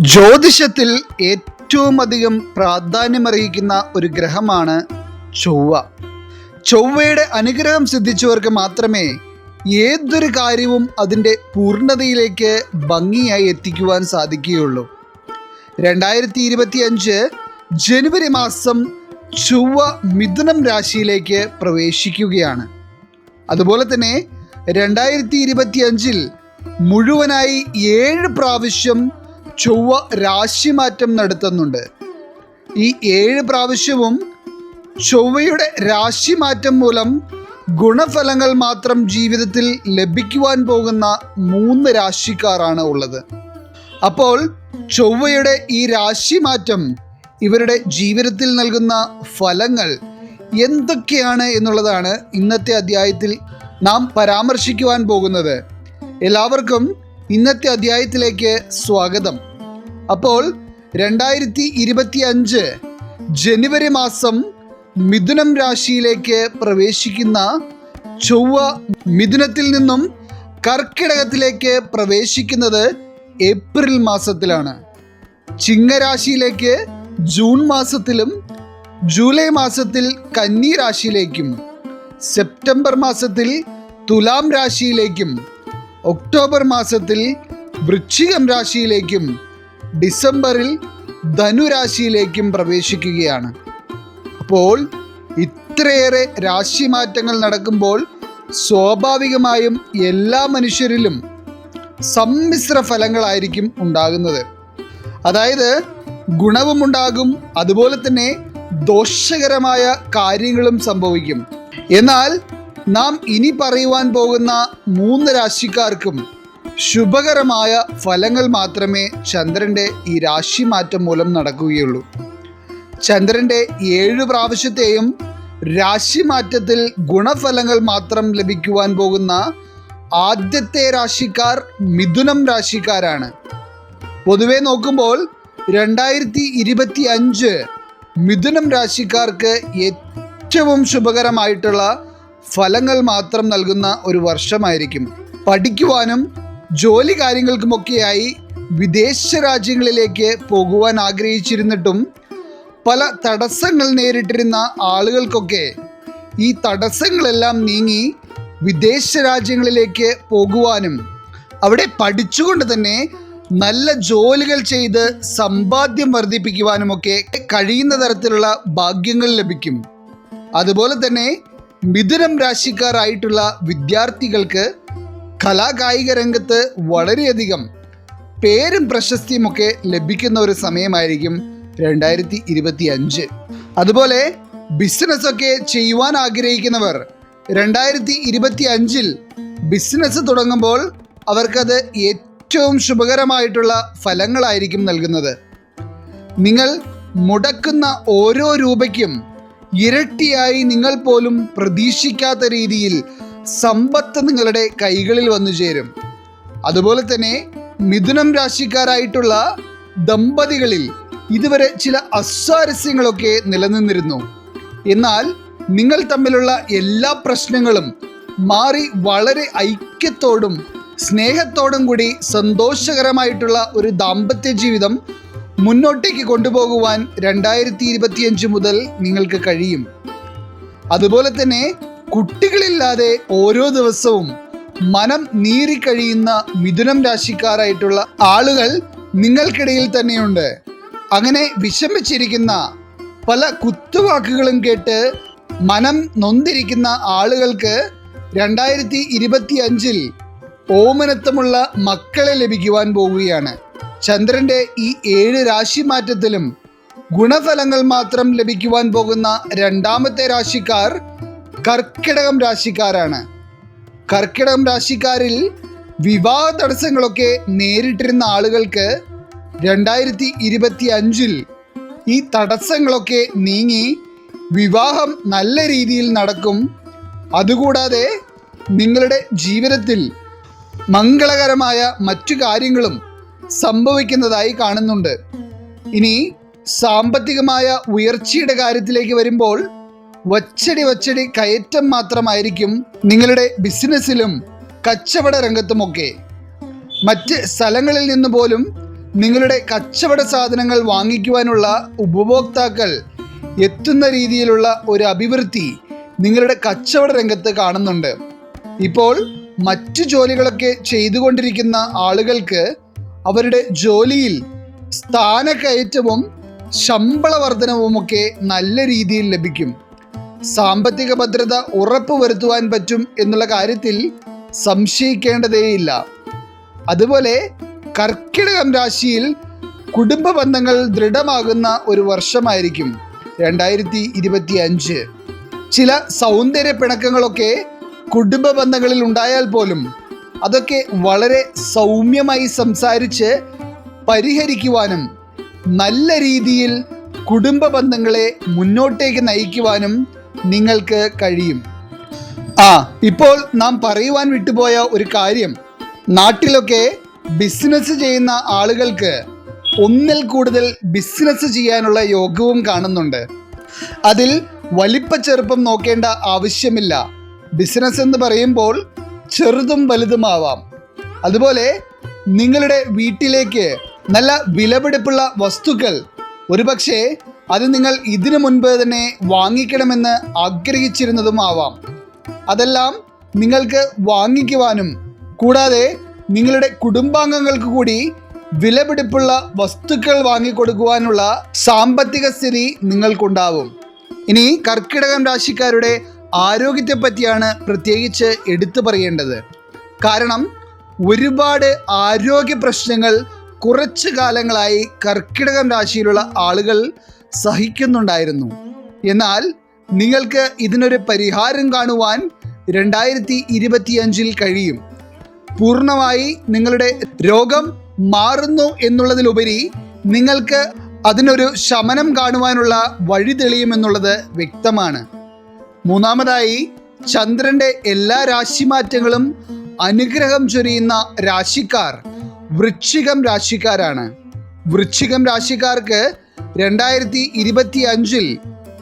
ജ്യോതിഷത്തിൽ ഏറ്റവും അധികം പ്രാധാന്യമർഹിക്കുന്ന ഒരു ഗ്രഹമാണ് ചൊവ്വ. ചൊവ്വയുടെ അനുഗ്രഹം സിദ്ധിച്ചവർക്ക് മാത്രമേ ഏതൊരു കാര്യവും അതിന്റെ പൂർണതയിലേക്ക് ഭംഗിയായി എത്തിക്കുവാൻ സാധിക്കുകയുള്ളൂ. രണ്ടായിരത്തി ഇരുപത്തി അഞ്ച് ജനുവരി മാസം ചൊവ്വ മിഥുനം രാശിയിലേക്ക് പ്രവേശിക്കുകയാണ്. അതുപോലെ തന്നെ രണ്ടായിരത്തി ഇരുപത്തി അഞ്ചിൽ മുഴുവനായി ഏഴ് പ്രാവശ്യം ചൊവ്വ രാശിമാറ്റം നടത്തുന്നുണ്ട്. ഈ ഏഴ് പ്രാവശ്യവും ചൊവ്വയുടെ രാശിമാറ്റം മൂലം ഗുണഫലങ്ങൾ മാത്രം ജീവിതത്തിൽ ലഭിക്കുവാൻ പോകുന്ന മൂന്ന് രാശിക്കാരാണ് ഉള്ളത്. അപ്പോൾ ചൊവ്വയുടെ ഈ രാശിമാറ്റം ഇവരുടെ ജീവിതത്തിൽ നൽകുന്ന ഫലങ്ങൾ എന്തൊക്കെയാണ് എന്നുള്ളതാണ് ഇന്നത്തെ അധ്യായത്തിൽ നാം പരാമർശിക്കുവാൻ പോകുന്നത്. എല്ലാവർക്കും ഇന്നത്തെ അധ്യായത്തിലേക്ക് സ്വാഗതം. അപ്പോൾ രണ്ടായിരത്തി ഇരുപത്തി അഞ്ച് ജനുവരി മാസം മിഥുനം രാശിയിലേക്ക് പ്രവേശിക്കുന്ന ചൊവ്വ മിഥുനത്തിൽ നിന്നും കർക്കിടകത്തിലേക്ക് പ്രവേശിക്കുന്നത് ഏപ്രിൽ മാസത്തിലാണ്. ചിങ്ങരാശിയിലേക്ക് ജൂൺ മാസത്തിലും ജൂലൈ മാസത്തിൽ കന്നി രാശിയിലേക്കും സെപ്റ്റംബർ മാസത്തിൽ തുലാം രാശിയിലേക്കും ഒക്ടോബർ മാസത്തിൽ വൃശ്ചികം രാശിയിലേക്കും ഡിസംബറിൽ ധനുരാശിയിലേക്കും പ്രവേശിക്കുകയാണ്. അപ്പോൾ ഇത്രയേറെ രാശിമാറ്റങ്ങൾ നടക്കുമ്പോൾ സ്വാഭാവികമായും എല്ലാ മനുഷ്യരിലും സമ്മിശ്ര ഫലങ്ങളായിരിക്കും ഉണ്ടാകുന്നത്. അതായത് ഗുണവുമുണ്ടാകും അതുപോലെ തന്നെ ദോഷകരമായ കാര്യങ്ങളും സംഭവിക്കും. എന്നാൽ നാം ഇനി പറയുവാൻ പോകുന്ന മൂന്ന് രാശിക്കാർക്കും ശുഭകരമായ ഫലങ്ങൾ മാത്രമേ ചന്ദ്രന്റെ ഈ രാശി മാറ്റം മൂലം നടക്കുകയുള്ളൂ. ചന്ദ്രന്റെ ഏഴ് പ്രാവശ്യത്തെയും രാശി മാറ്റത്തിൽ ഗുണഫലങ്ങൾ മാത്രം ലഭിക്കുവാൻ പോകുന്ന ആദ്യത്തെ രാശിക്കാർ മിഥുനം രാശിക്കാരാണ്. പൊതുവെ നോക്കുമ്പോൾ രണ്ടായിരത്തി ഇരുപത്തി അഞ്ച് മിഥുനം രാശിക്കാർക്ക് ഏറ്റവും ശുഭകരമായിട്ടുള്ള ഫലങ്ങൾ മാത്രം നൽകുന്ന ഒരു വർഷമായിരിക്കും. പഠിക്കുവാനും ജോലി കാര്യങ്ങൾക്കുമൊക്കെയായി വിദേശ രാജ്യങ്ങളിലേക്ക് പോകുവാൻ ആഗ്രഹിച്ചിരുന്നിട്ടും പല തടസ്സങ്ങൾ നേരിട്ടിരുന്ന ആളുകൾക്കൊക്കെ ഈ തടസ്സങ്ങളെല്ലാം നീങ്ങി വിദേശ രാജ്യങ്ങളിലേക്ക് പോകുവാനും അവിടെ പഠിച്ചുകൊണ്ട് തന്നെ നല്ല ജോലികൾ ചെയ്ത് സമ്പാദ്യം വർദ്ധിപ്പിക്കുവാനുമൊക്കെ കഴിയുന്ന തരത്തിലുള്ള ഭാഗ്യങ്ങൾ ലഭിക്കും. അതുപോലെ തന്നെ മിഥുനം രാശിക്കാരായിട്ടുള്ള വിദ്യാർത്ഥികൾക്ക് കലാകായിക രംഗത്ത് വളരെയധികം പേരും പ്രശസ്തിയുമൊക്കെ ലഭിക്കുന്ന ഒരു സമയമായിരിക്കും രണ്ടായിരത്തി ഇരുപത്തി അഞ്ച് അതുപോലെ ബിസിനസ്സൊക്കെ ചെയ്യുവാൻ ആഗ്രഹിക്കുന്നവർ രണ്ടായിരത്തി ഇരുപത്തി അഞ്ചിൽ ബിസിനസ് തുടങ്ങുമ്പോൾ അവർക്കത് ഏറ്റവും ശുഭകരമായിട്ടുള്ള ഫലങ്ങളായിരിക്കും നൽകുന്നത്. നിങ്ങൾ മുടക്കുന്ന ഓരോ രൂപയ്ക്കും ഇരട്ടിയായി നിങ്ങൾ പോലും പ്രതീക്ഷിക്കാത്ത രീതിയിൽ സമ്പത്ത് നിങ്ങളുടെ കൈകളിൽ വന്നു ചേരും. അതുപോലെ തന്നെ മിഥുനം രാശിക്കാരായിട്ടുള്ള ദമ്പതികളിൽ ഇതുവരെ ചില അസ്വാരസ്യങ്ങളൊക്കെ നിലനിന്നിരുന്നു. എന്നാൽ നിങ്ങൾ തമ്മിലുള്ള എല്ലാ പ്രശ്നങ്ങളും മാറി വളരെ ഐക്യത്തോടും സ്നേഹത്തോടും കൂടി സന്തോഷകരമായിട്ടുള്ള ഒരു ദാമ്പത്യ ജീവിതം മുന്നോട്ടേക്ക് കൊണ്ടുപോകുവാൻ രണ്ടായിരത്തി ഇരുപത്തിയഞ്ച് മുതൽ നിങ്ങൾക്ക് കഴിയും. അതുപോലെ തന്നെ കുട്ടികളില്ലാതെ ഓരോ ദിവസവും മനം നീറിക്കഴിയുന്ന മിഥുനം രാശിക്കാരായിട്ടുള്ള ആളുകൾ നിങ്ങൾക്കിടയിൽ തന്നെയുണ്ട്. അങ്ങനെ വിഷമിച്ചിരിക്കുന്ന പല കുത്തുവാക്കുകളും കേട്ട് മനം നൊന്തിരിക്കുന്ന ആളുകൾക്ക് രണ്ടായിരത്തി ഇരുപത്തി അഞ്ചിൽ ഓമനത്വമുള്ള മക്കളെ ലഭിക്കുവാൻ പോവുകയാണ്. ചന്ദ്രന്റെ ഈ ഏഴ് രാശി മാറ്റത്തിലും ഗുണഫലങ്ങൾ മാത്രം ലഭിക്കുവാൻ പോകുന്ന രണ്ടാമത്തെ രാശിക്കാർ കർക്കിടകം രാശിക്കാരാണ്. കർക്കിടകം രാശിക്കാരിൽ വിവാഹ തടസ്സങ്ങളൊക്കെ നേരിട്ടിരുന്ന ആളുകൾക്ക് രണ്ടായിരത്തി ഇരുപത്തി അഞ്ചിൽ ഈ തടസ്സങ്ങളൊക്കെ നീങ്ങി വിവാഹം നല്ല രീതിയിൽ നടക്കും. അതുകൂടാതെ നിങ്ങളുടെ ജീവിതത്തിൽ മംഗളകരമായ മറ്റു കാര്യങ്ങളും സംഭവിക്കുന്നതായി കാണുന്നുണ്ട്. ഇനി സാമ്പത്തികമായ ഉയർച്ചയുടെ കാര്യത്തിലേക്ക് വരുമ്പോൾ വച്ചടി വച്ചടി കയറ്റം മാത്രമായിരിക്കും നിങ്ങളുടെ ബിസിനസ്സിലും കച്ചവട രംഗത്തുമൊക്കെ. മറ്റ് സ്ഥലങ്ങളിൽ നിന്ന് പോലും നിങ്ങളുടെ കച്ചവട സാധനങ്ങൾ വാങ്ങിക്കുവാനുള്ള ഉപഭോക്താക്കൾ എത്തുന്ന രീതിയിലുള്ള ഒരു അഭിവൃദ്ധി നിങ്ങളുടെ കച്ചവട രംഗത്ത് കാണുന്നുണ്ട്. ഇപ്പോൾ മറ്റു ജോലികളൊക്കെ ചെയ്തുകൊണ്ടിരിക്കുന്ന ആളുകൾക്ക് അവരുടെ ജോലിയിൽ സ്ഥാനക്കയറ്റവും ശമ്പള വർധനവുമൊക്കെ നല്ല രീതിയിൽ ലഭിക്കും. സാമ്പത്തിക ഭദ്രത ഉറപ്പുവരുത്തുവാൻ പറ്റും എന്നുള്ള കാര്യത്തിൽ സംശയിക്കേണ്ടതേയില്ല. അതുപോലെ കർക്കിടകം രാശിയിൽ കുടുംബ ബന്ധങ്ങൾ ദൃഢമാകുന്ന ഒരു വർഷമായിരിക്കും രണ്ടായിരത്തി ഇരുപത്തി അഞ്ച് ചില സൗന്ദര്യ പിണക്കങ്ങളൊക്കെ കുടുംബ ബന്ധങ്ങളിൽ ഉണ്ടായാൽ പോലും അതൊക്കെ വളരെ സൗമ്യമായി സംസാരിച്ച് പരിഹരിക്കുവാനും നല്ല രീതിയിൽ കുടുംബ ബന്ധങ്ങളെ മുന്നോട്ടേക്ക് നയിക്കുവാനും നിങ്ങൾക്ക് കഴിയും. ആ ഇപ്പോൾ നാം പറയുവാൻ വിട്ടുപോയ ഒരു കാര്യം. നാട്ടിലൊക്കെ ബിസിനസ് ചെയ്യുന്ന ആളുകൾക്ക് ഒന്നിൽ കൂടുതൽ ബിസിനസ് ചെയ്യാനുള്ള യോഗവും കാണുന്നുണ്ട്. അതിൽ വലിപ്പ ചെറുപ്പം നോക്കേണ്ട ആവശ്യമില്ല. ബിസിനസ് എന്ന് പറയുമ്പോൾ ചെറുതും വലുതുമാവാം. അതുപോലെ നിങ്ങളുടെ വീട്ടിലേക്ക് നല്ല വിലപിടിപ്പുള്ള വസ്തുക്കൾ ഒരുപക്ഷെ അത് നിങ്ങൾ ഇതിനു മുൻപ് തന്നെ വാങ്ങിക്കണമെന്ന് ആഗ്രഹിച്ചിരുന്നതും ആവാം. അതെല്ലാം നിങ്ങൾക്ക് വാങ്ങിക്കുവാനും കൂടാതെ നിങ്ങളുടെ കുടുംബാംഗങ്ങൾക്ക് കൂടി വിലപിടിപ്പുള്ള വസ്തുക്കൾ വാങ്ങിക്കൊടുക്കുവാനുള്ള സാമ്പത്തിക സ്ഥിതി നിങ്ങൾക്കുണ്ടാവും. ഇനി കർക്കിടകം രാശിക്കാരുടെ ആരോഗ്യത്തെപ്പറ്റിയാണ് പ്രത്യേകിച്ച് എടുത്തു പറയേണ്ടത്. കാരണം ഒരുപാട് ആരോഗ്യ പ്രശ്നങ്ങൾ കുറച്ച് കാലങ്ങളായി കർക്കിടകം രാശിയിലുള്ള ആളുകൾ സഹിക്കുന്നുണ്ടായിരുന്നു. എന്നാൽ നിങ്ങൾക്ക് ഇതിനൊരു പരിഹാരം കാണുവാൻ രണ്ടായിരത്തി ഇരുപത്തിയഞ്ചിൽ കഴിയും. പൂർണമായി നിങ്ങളുടെ രോഗം മാറുന്നു എന്നുള്ളതിലുപരി നിങ്ങൾക്ക് അതിനൊരു ശമനം കാണുവാനുള്ള വഴി തെളിയുമെന്നുള്ളത് വ്യക്തമാണ്. മൂന്നാമതായി ചന്ദ്രന്റെ എല്ലാ രാശിമാറ്റങ്ങളും അനുഗ്രഹം ചൊരിയുന്ന രാശിക്കാർ വൃശ്ചികം രാശിക്കാരാണ്. വൃശ്ചികം രാശിക്കാർക്ക് രണ്ടായിരത്തി ഇരുപത്തി അഞ്ചിൽ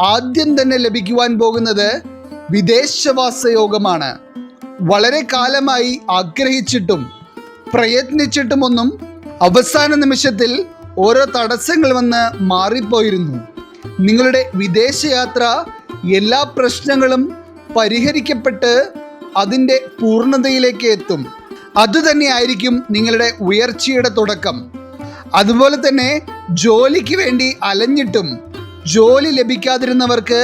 ആദ്യം തന്നെ ലഭിക്കുവാൻ പോകുന്നത് വിദേശവാസ യോഗമാണ് വളരെ കാലമായി ആഗ്രഹിച്ചിട്ടും പ്രയത്നിച്ചിട്ടുമൊന്നും അവസാന നിമിഷത്തിൽ ഓരോ തടസ്സങ്ങൾ വന്ന് മാറിപ്പോയിരുന്നു. നിങ്ങളുടെ വിദേശയാത്ര എല്ലാ പ്രശ്നങ്ങളും പരിഹരിക്കപ്പെട്ട് അതിന്റെ പൂർണതയിലേക്ക് എത്തും. അതുതന്നെയായിരിക്കും നിങ്ങളുടെ ഉയർച്ചയുടെ തുടക്കം. അതുപോലെ തന്നെ ജോലിക്ക് വേണ്ടി അലഞ്ഞിട്ടും ജോലി ലഭിക്കാതിരുന്നവർക്ക്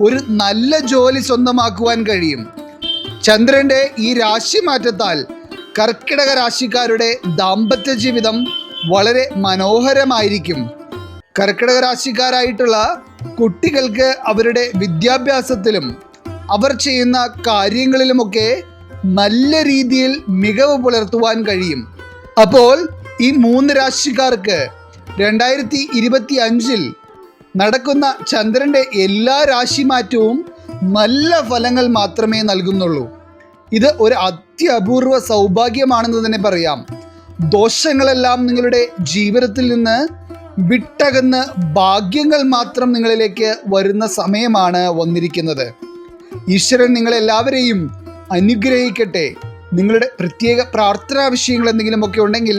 ഒരു നല്ല ജോലി സ്വന്തമാക്കുവാൻ കഴിയും. ചന്ദ്രന്റെ ഈ രാശി മാറ്റത്താൽ കർക്കിടക രാശിക്കാരുടെ ദാമ്പത്യ ജീവിതം വളരെ മനോഹരമായിരിക്കും. കർക്കിടക രാശിക്കാരായിട്ടുള്ള കുട്ടികൾക്ക് അവരുടെ വിദ്യാഭ്യാസത്തിലും അവർ ചെയ്യുന്ന കാര്യങ്ങളിലുമൊക്കെ നല്ല രീതിയിൽ മികവ് പുലർത്തുവാൻ കഴിയും. അപ്പോൾ ഈ മൂന്ന് രാശിക്കാർക്ക് രണ്ടായിരത്തി ഇരുപത്തി അഞ്ചിൽ നടക്കുന്ന ചന്ദ്രന്റെ എല്ലാ രാശിമാറ്റവും നല്ല ഫലങ്ങൾ മാത്രമേ നൽകുന്നുള്ളൂ. ഇത് ഒരു അത്യപൂർവ സൗഭാഗ്യമാണെന്ന് തന്നെ പറയാം. ദോഷങ്ങളെല്ലാം നിങ്ങളുടെ ജീവിതത്തിൽ നിന്ന് വിട്ടകന്ന് ഭാഗ്യങ്ങൾ മാത്രം നിങ്ങളിലേക്ക് വരുന്ന സമയമാണ് വന്നിരിക്കുന്നത്. ഈശ്വരൻ നിങ്ങളെല്ലാവരെയും അനുഗ്രഹിക്കട്ടെ. നിങ്ങളുടെ പ്രത്യേക പ്രാർത്ഥനാ വിഷയങ്ങൾ എന്തെങ്കിലുമൊക്കെ ഉണ്ടെങ്കിൽ